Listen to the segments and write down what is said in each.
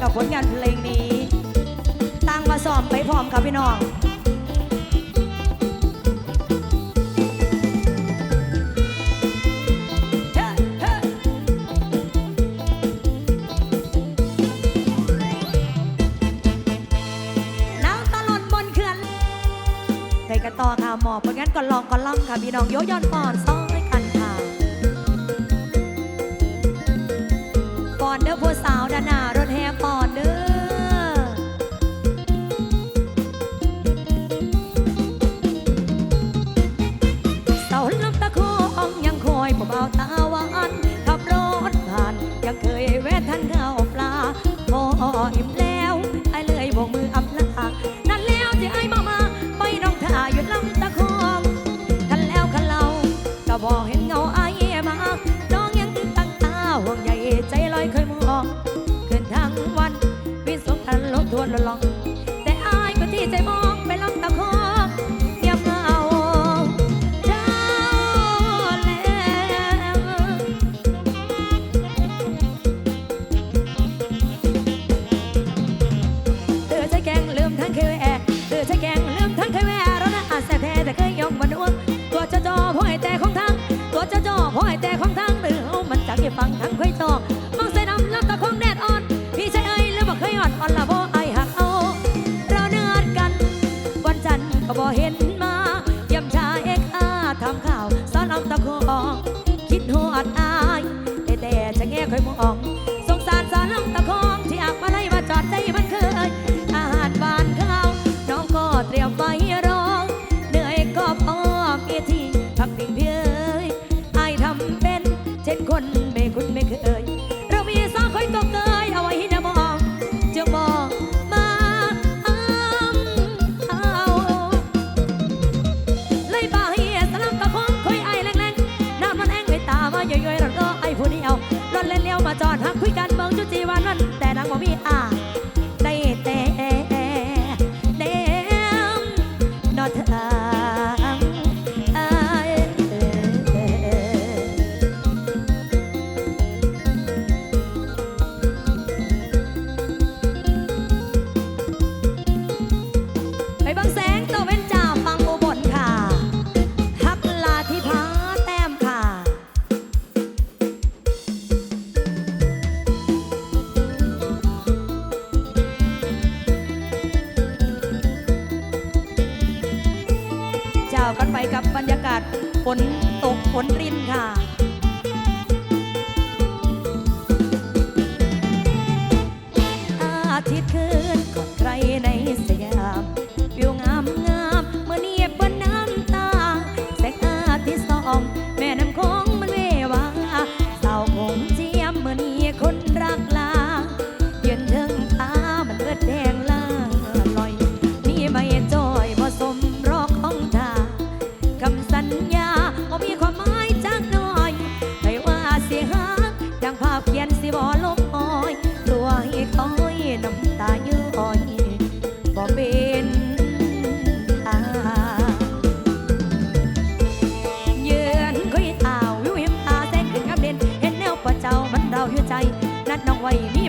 กับผลงานเพลงนี้ ตั้งมาซ้อมไปพร้อมค่ะพี่น้องต่อค่ะหมอบเพราะงั้นก่อนลองก่อนล่ำค่ะพี่น้องโยยอนปอนซ้อ เอยมองสงสารสารลงตะคองที่อากมาไล่มาจอดใจมันเคยอาหารบานข้าวน้องก็เตรียมไว้รองเหนื่อยก็อ้อกเอทีพักติงเพื่อไอทำเป็นเช่นคน จ้ากันไปกับบรรยากาศฝนตกฝนรินค่ะอาทิตย์คืน สิบ่ลบอ้อยตัวให้คอยน้ำตาย้อยบ่เป็นตายืนก็ยข่าววิวหิมตาแสงขึ้นกับเด่นเห็นแนวปะเจ้ามันเราอยู่ใจ นัดน้องไว้มี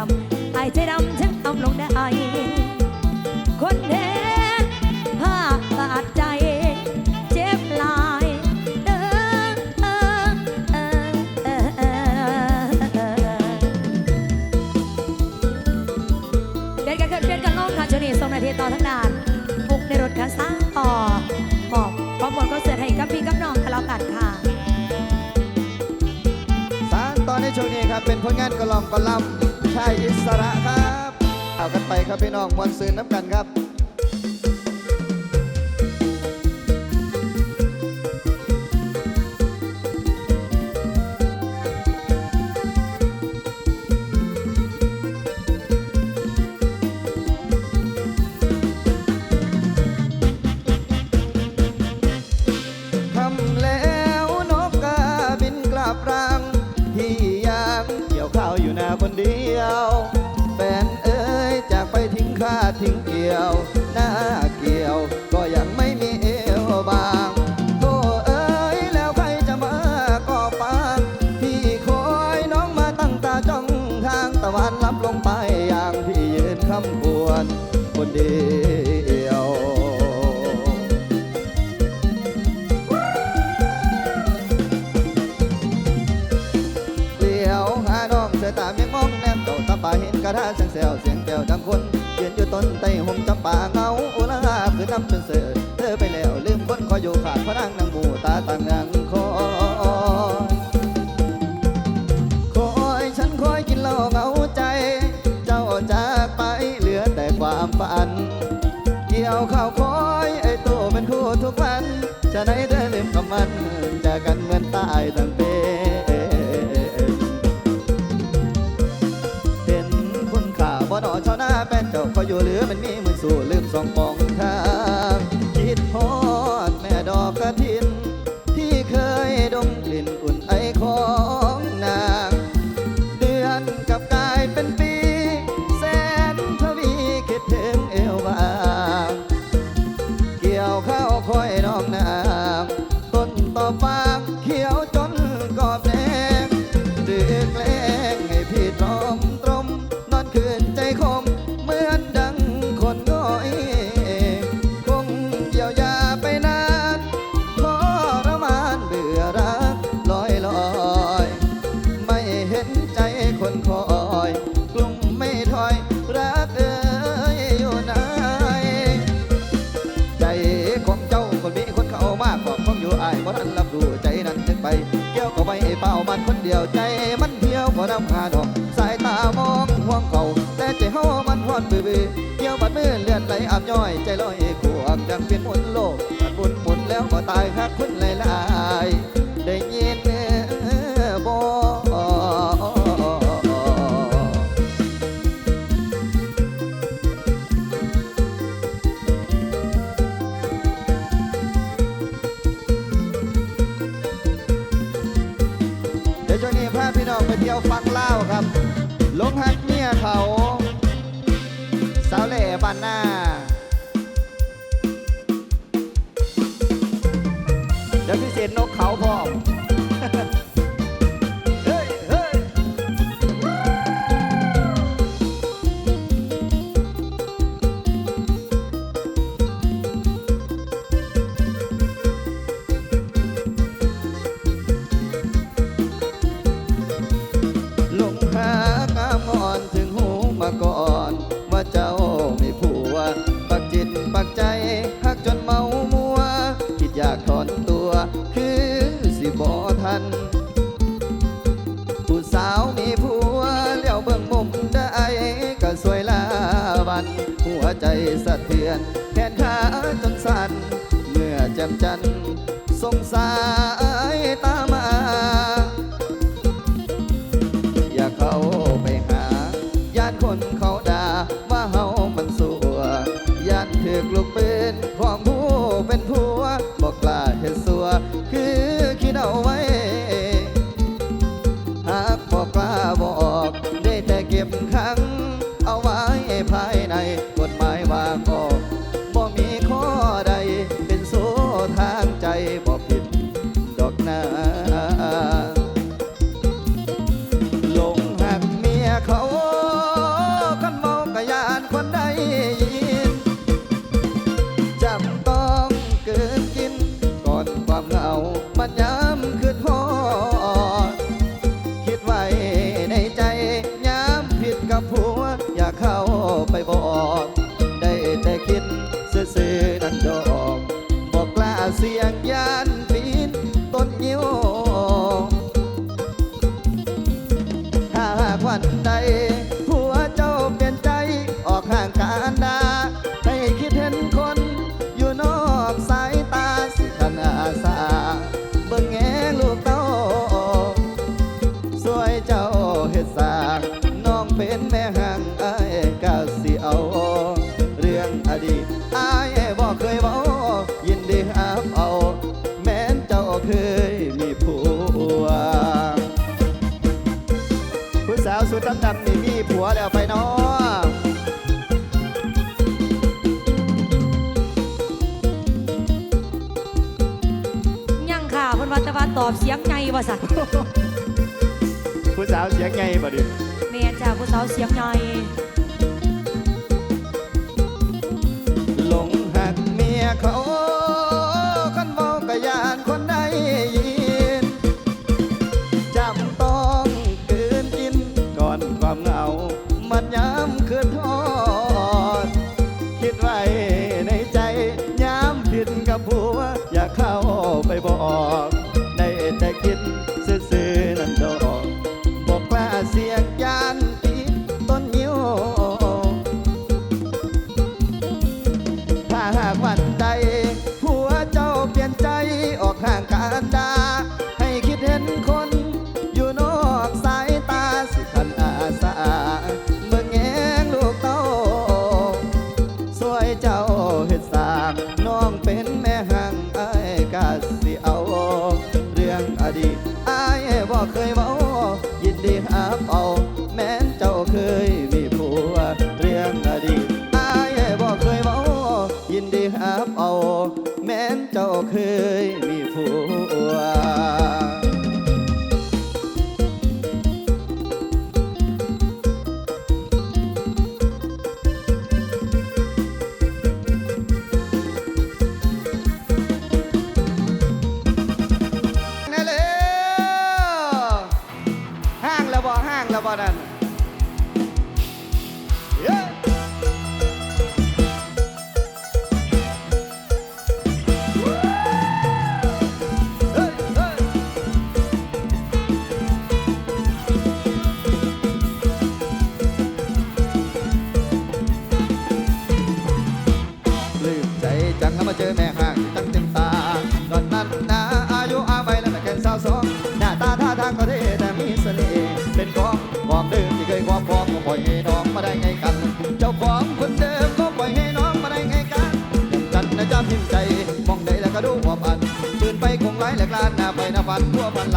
เซลฟี่ประจำไอ้ใจดำฉันทำลงได้ คนเห็นภาบาดใจ เจ็บลาย เออเออเออเออเออเดินกันขึ้นเดินกันลงค่ะชนีส่งนาทีต่อทั้งด่านบุกในรถคันสร้างต่อมอบความหมดก็เสือให้กับพี่กับน้องคารากันค่ะ สารตอนในช่วงนี้ครับ เป็นผลงานกระลอมกระลำ ชายอิสระครับ เอากันไปครับพี่น้องมวลซืนน้ำกันครับทำแล้วนกกาบินกลับรังพี่ยังเกี่ยวข้าวอยู่นาคนดี ยวแฟนเอ้ยจากไปทิ้งข้าทิ้งเกี่ยวหน้าเกี่ยวก็ยังไม่มีเอวบางโธ่เอ้ยแล้วใครจะมาก่อปางพี่คอยน้องมาตั้งตาจ้องทางตะวันลับลงไปอย่างพี่ยืนคำควรคนเดียว ระทาเสียงแซวเสียงแก้วดังคนยืนอยู่ต้นไต้ห่มจำป่าเงาโอลาคือน้ำจนเสือเธอไปแล้วลืมคนคอยอยู่ขาดพระนางนางหมูตาต่างนางคอยคอยฉันคอยกินเหล้าเงาใจ เจ้าจากไปเหลือแต่ความฝัน เกี่ยวข้าวคอยไอ้ตัวเป็นคู่ทุกวันจะไหนเธอลืมคำมันจากกันเหมือนตายตั้ง ดียวใจมันเที่ยวก็นำหาดอก สายตามองห่วงเขาแต่ใจเฮามันหวนบื้อเกี่ยวบัดมือเลือดไหลอาบย่อย ใจลอยขวงดังเป็นหมุนโลกมันหมุนหมุนแล้วก็ตายครับ สะเทือน แขนขาจนสั่น เมื่อจำจันทร์สงสาร ตอบเสียงไงวะสัตว์ผู้สาวเสียงไงบ่ดิเมียจ้าผู้สาวเสียงไง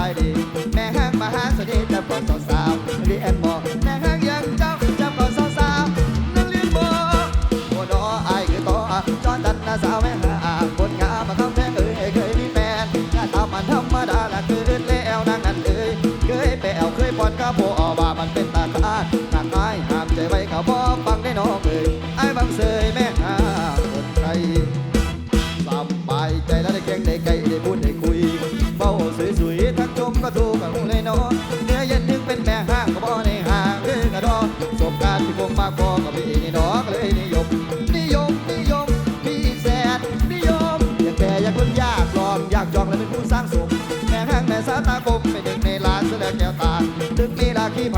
ายดี แม่แห้งมหาสวัสดีแต่พอสาวสาวรีแอมบอก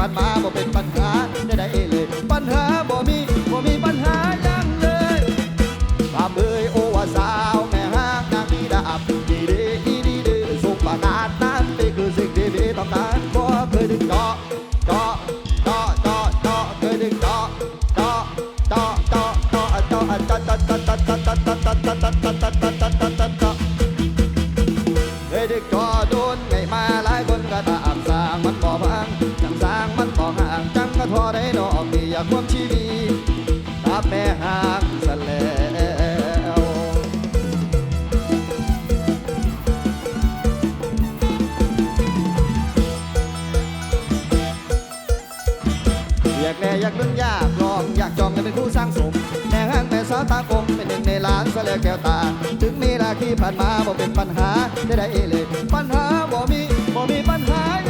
านมาบ่เป็นปัญหาได้ แม่หางสแลวอยากแน่อยากเรื่องยากลองอยากจองกันเป็นคู่สร้างสมแน่ห้างแม่สาวตาคมเป็นหนึ่งในล้านสแลแก้วตา ถึงมีราคีผ่านมาบ่เป็นปัญหาได้ได้เลย ปัญหาบ่มีบ่มีปัญหา